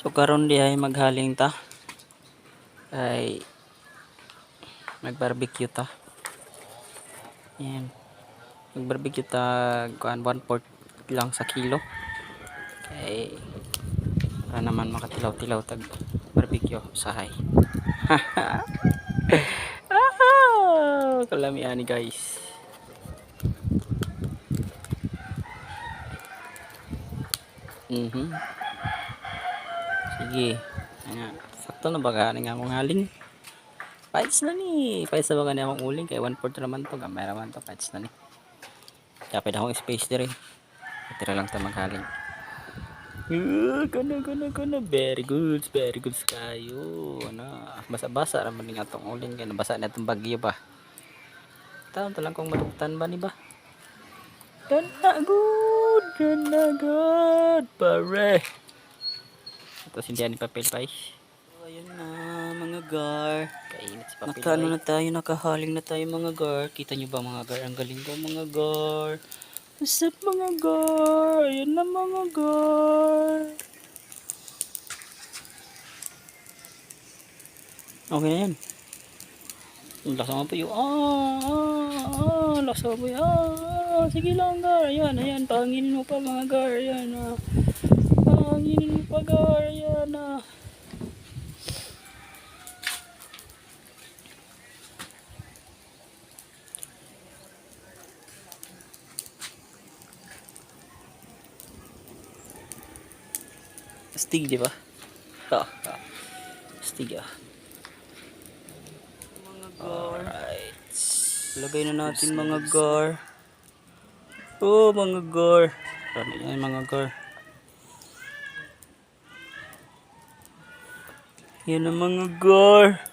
So karon di ay maghaling ta. Ay mag-barbecue ta. Yan. Mag-barbecue ta kuan 1 port lang sa kilo. Kay para naman makatilaw-tilaw tag barbecue sahay. ah, kalamian ni guys. Mhm. Sige. Ayan. Sakto na ba ka nga akong haling? Fights na ni. Fights na ba ka na akong uling? Kaya 1 4 naman to. Gamay naman to. Fights na ni. Kapit akong space dire. Tira lang ta maghaling. Uh, kana kana kana very good very good kayo na basa-basa ra man nga tong uling kay nabasa na tong bagyo ba taon to lang kung maluktan ba ni ba Dana good dana good pare tapos hindi ni papel pa So, ayun na mga gar kainit sa papel Nakaano na tayo nakahaling na tayo mga gar kita nyo ba mga gar ang galing ko mga gar What's up mga gar? Ayan na mga gar. Okay na yan. Ang lakas naman po yung ah, ah, ah, lakas naman po yung ah, ah, sige lang gar. Ayan, ayan, panginin mo pa mga gar. Ayan ah. Panginin mo pa gar. Ayan ah. Stig, di ba? Ah, ah. Stig, ah. Mga gar. Alright. Lagay na natin mga gar. Oh, mga gar. Rami yan, mga gar. Yan ang mga gar.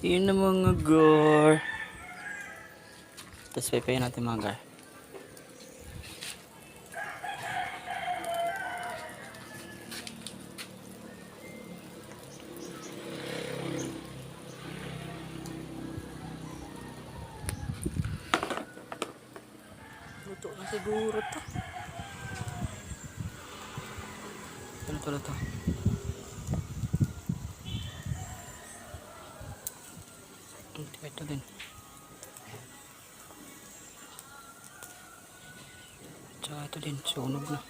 Yun ang mga gar. Tapos pepeyin natin mga gar. Luto na siguro to. Luto na to. Ito, din. Tsaka ito din, sunog na.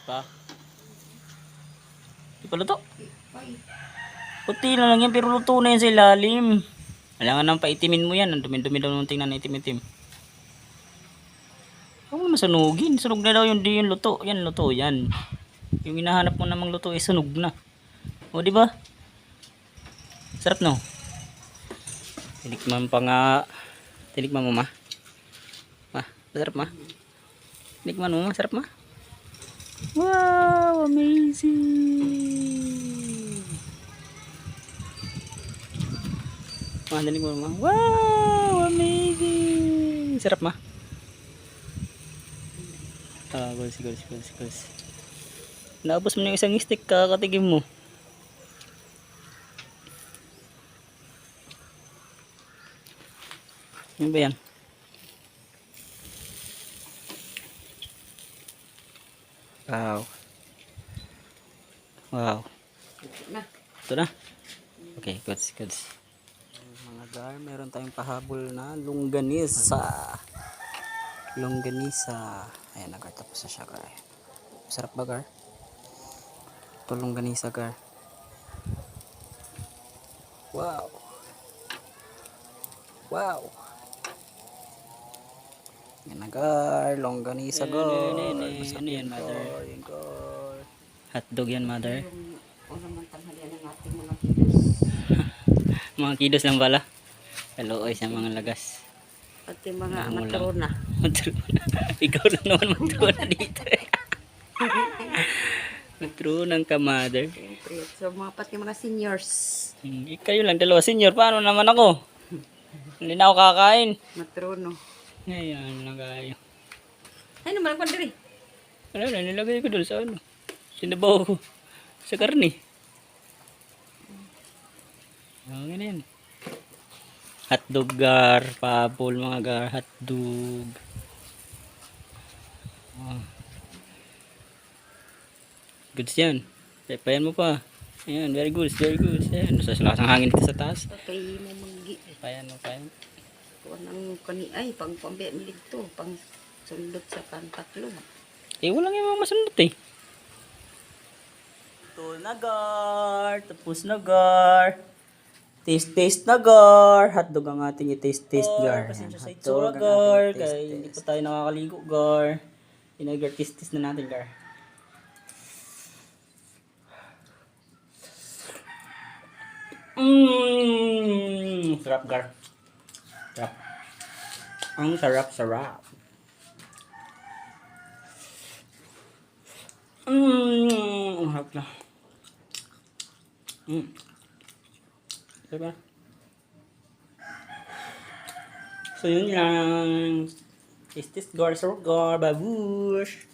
Di pa. Di pa luto. Puti na lang yan pero luto na yan sa ilalim. Kailangan nang paitimin mo yan. Ang dumi-dumi daw nung tingnan na itim-itim. Huwag naman sunugin. Sunog na daw yung di yung luto. Yan luto yan. Yung hinahanap mo namang luto ay sunog na. O di ba? Sarap no? Tinikman pa nga. Tinikman mo ma? Ma, sarap ma? Tinikman mo ma? Sarap ma? Wow, amazing. Mga daling mo naman. Wow, amazing. sarap ma. Ah, guys, guys, guys, guys. Naubos mo na isang stick, kakatigim mo. Ano ba yan? Wow. Wow. Ito na. Okay, goods, goods. Mga gar, meron tayong pahabol na longganisa. Longganisa. Ayan, nagar, tapos na siya, gar. Masarap ba, gar? Ito, longganisa, gar. Wow. Wow. Yan na, gar. Longganisa, gar. Masarap yan, mother. Hotdog yan, mother. Mga kilos lang pala. Hello, sa mga lagas. At yung mga Ano matrona. Matruna. Ikaw lang naman matruna dito. Matrunang ka, mother. Siyempre. So mga pati mga seniors. Hmm, Kayo lang, dalawa senior. Paano naman ako? Hindi na ako kakain. Matrono. Ngayon lang kayo. Ay naman ako diri. Ano na, nilagay ko doon sa ano. Sinabaw ko. Sa karne. Oh, ganyan. Hotdog gar, pabol mga gar, hotdog. Oh. Goods yan. Payan mo pa. Ayan, very good, very good. Ayan, sa lakas ng hangin dito sa taas. Okay mo manggi. Payan mo, payan. Kuha ng kani ay pang pambi dito. Pang sundot sa pantaklo. Eh, walang yung mga masunod eh. Ito na gar, tapos na gar. Taste taste na gar. Hotdog ang ating i-taste taste gar. Pasensya sa itsura gar. Kaya hindi pa tayo nakakaligo gar. Inagar taste taste na natin gar. Mmm, sarap gar. Sarap. Ang sarap sarap. Mmm, ang harap na. Mmm. Diba? So yun lang. Is this gar babush?